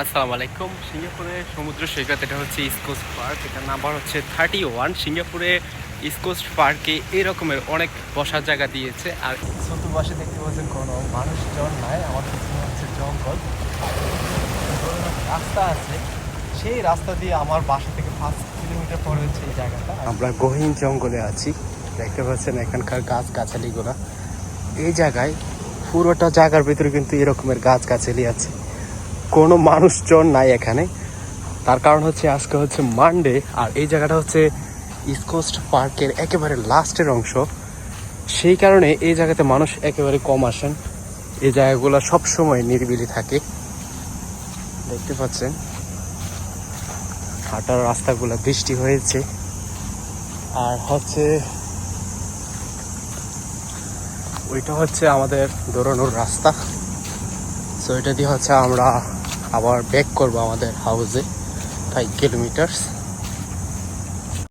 আসসালামু আলাইকুম। সিঙ্গাপুরে সমুদ্র সৈকত এটা হচ্ছে ইস্কোস্ট পার্ক এটার নাম্বার হচ্ছে থার্টি ওয়ান সিঙ্গাপুরে ইস্কোস্ট পার্কে এরকমের অনেক বসার জায়গা দিয়েছে। আর চতুর্পাশে দেখতে পাচ্ছেন কোনো মানুষজন নাই। আমার পিছনে হচ্ছে জঙ্গল। রাস্তা আছে। সেই রাস্তা দিয়ে আমার বাসা থেকে পাঁচ কিলোমিটার পরে হচ্ছে এই জায়গাটা। আমরা গহীন জঙ্গলে আছি। দেখতে পাচ্ছেন এখানকার গাছ গাছালিগুলো এই জায়গায় পুরোটা জায়গার ভিতরে কিন্তু এরকমের গাছ গাছালি আছে। কোনো মানুষজন নাই এখানে। তার কারণ হচ্ছে আজকে হচ্ছে মানডে আর এই জায়গাটা হচ্ছে ইস্কোস্ট পার্কের একেবারে লাস্টের অংশ। সেই কারণে এই জায়গাতে মানুষ একেবারে কম আসেন। এই জায়গাগুলো সবসময় নিরিবিলি থাকে। দেখতে পাচ্ছেন? হাঁটার রাস্তাগুলো বৃষ্টি হয়েছে। আর হচ্ছে ওইটা হচ্ছে আমাদের দৌড়ানোর রাস্তা। সো এটা দিয়ে হচ্ছে আমরা আবার ব্যাক করব আমাদের হাউসে ফাইভ কিলোমিটার্স